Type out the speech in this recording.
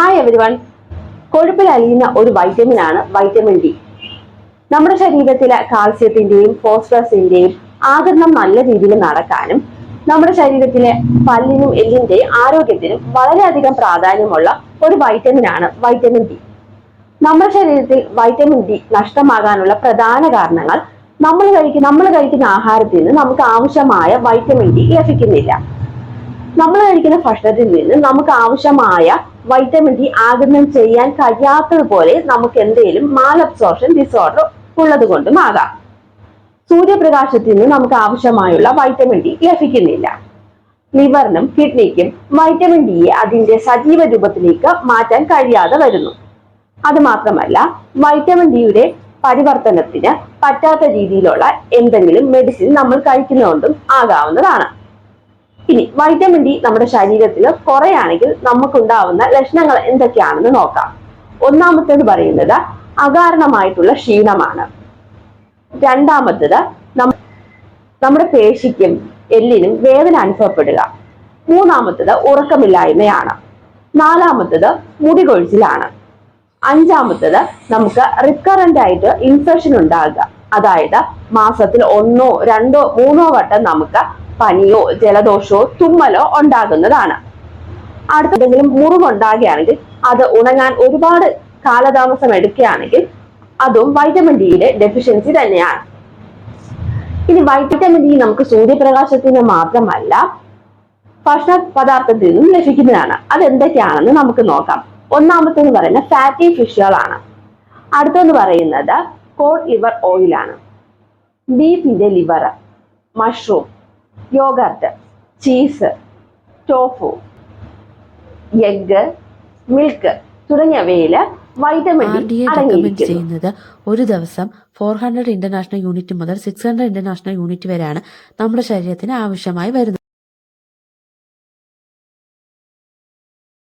Hi everyone കൊഴുപ്പിൽ അലിയുന്ന ഒരു vitamin ആണ് vitamin D നമ്മുടെ ശരീരത്തിലെ കാൽസ്യത്തിന്റെയും ഫോസ്ഫറസിന്റെയും ആകരണം നല്ല രീതിയിൽ നടക്കാനും നമ്മുടെ ശരീരത്തിലെ പല്ലിനും എല്ലിന്റെയും ആരോഗ്യത്തിനും വളരെയധികം പ്രാധാന്യമുള്ള ഒരു വൈറ്റമിൻ ആണ് വൈറ്റമിൻ ഡി നമ്മുടെ ശരീരത്തിൽ വൈറ്റമിൻ ഡി നഷ്ടമാകാനുള്ള പ്രധാന കാരണങ്ങൾ നമ്മൾ കഴിക്കുന്ന നമ്മൾ കഴിക്കുന്ന ആഹാരത്തിൽ നിന്ന് നമുക്ക് ആവശ്യമായ വൈറ്റമിൻ ഡി ലഭിക്കുന്നില്ല. നമ്മൾ കഴിക്കുന്ന ഭക്ഷണത്തിൽ നിന്ന് നമുക്ക് ആവശ്യമായ വൈറ്റമിൻ ഡി ആഗമനം ചെയ്യാൻ കഴിയാത്തതുപോലെ നമുക്ക് എന്തെങ്കിലും മാലബ്സോർഷൻ ഡിസോർഡർ ഉള്ളത് കൊണ്ടും ആകാം സൂര്യപ്രകാശത്തിൽ നിന്ന് നമുക്ക് ആവശ്യമായുള്ള വൈറ്റമിൻ ഡി ലഭിക്കുന്നില്ല. ലിവറിനും കിഡ്നിക്കും വൈറ്റമിൻ ഡിയെ അതിന്റെ സജീവ രൂപത്തിലേക്ക് മാറ്റാൻ കഴിയാതെ വരുന്നു. അത് മാത്രമല്ല വൈറ്റമിൻ ഡിയുടെ പരിവർത്തനത്തിന് പറ്റാത്ത രീതിയിലുള്ള എന്തെങ്കിലും മെഡിസിൻ നമ്മൾ കഴിക്കുന്നതുകൊണ്ടും ആകാവുന്നതാണ്. ഇനി വൈറ്റമിൻ ഡി നമ്മുടെ ശരീരത്തിൽ കുറയാണെങ്കിൽ നമുക്കുണ്ടാവുന്ന ലക്ഷണങ്ങൾ എന്തൊക്കെയാണെന്ന് നോക്കാം. ഒന്നാമത്തേത് പറയുന്നത് അകാരണമായിട്ടുള്ള ക്ഷീണമാണ്. രണ്ടാമത്തേത് നമ്മുടെ പേശിക്കും എല്ലിനും വേദന അനുഭവപ്പെടുക. മൂന്നാമത്തേത് ഉറക്കമില്ലായ്മയാണ്. നാലാമത്തേത് മുടി കൊഴിച്ചിലാണ്. അഞ്ചാമത്തേത് നമുക്ക് റിക്കറന്റ് ആയിട്ട് ഇൻഫെക്ഷൻ ഉണ്ടാകുക. അതായത് മാസത്തിൽ ഒന്നോ രണ്ടോ മൂന്നോ വട്ടം നമുക്ക് പനിയോ ജലദോഷമോ തുമ്മലോ ഉണ്ടാകുന്നതാണ്. അടുത്തെന്തെങ്കിലും മുറിവുണ്ടാകുകയാണെങ്കിൽ അത് ഉണങ്ങാൻ ഒരുപാട് കാലതാമസം എടുക്കുകയാണെങ്കിൽ അതും വൈറ്റമിൻ ഡിയുടെ ഡെഫിഷ്യൻസി തന്നെയാണ്. ഇനി വൈറ്റമിൻ ഡി നമുക്ക് സൂര്യപ്രകാശത്തിന് മാത്രമല്ല ഭക്ഷണ പദാർത്ഥത്തിൽ നിന്നും ലഭിക്കുന്നതാണ്. അത് എന്തൊക്കെയാണെന്ന് നമുക്ക് നോക്കാം. ഒന്നാമത്തെന്ന് പറയുന്ന ഫാറ്റി ഫിഷുകളാണ് അടുത്തെന്ന് പറയുന്നത് കോഡ് ലിവർ ഓയിലാണ് ബീഫിന്റെ liver mushroom yogurt cheese tofu egg milk തുടങ്ങിയവയിൽ വൈറ്റമിൻ ഡി റെക്കമെൻഡ് ചെയ്യുന്നത് ഒരു ദിവസം ഫോർ ഹൺഡ്രഡ് ഇന്റർനാഷണൽ യൂണിറ്റ് മുതൽ സിക്സ് ഹൺഡ്രഡ് ഇന്റർനാഷണൽ യൂണിറ്റ് വരെയാണ് നമ്മുടെ ശരീരത്തിന് ആവശ്യമായി വരുന്നത്.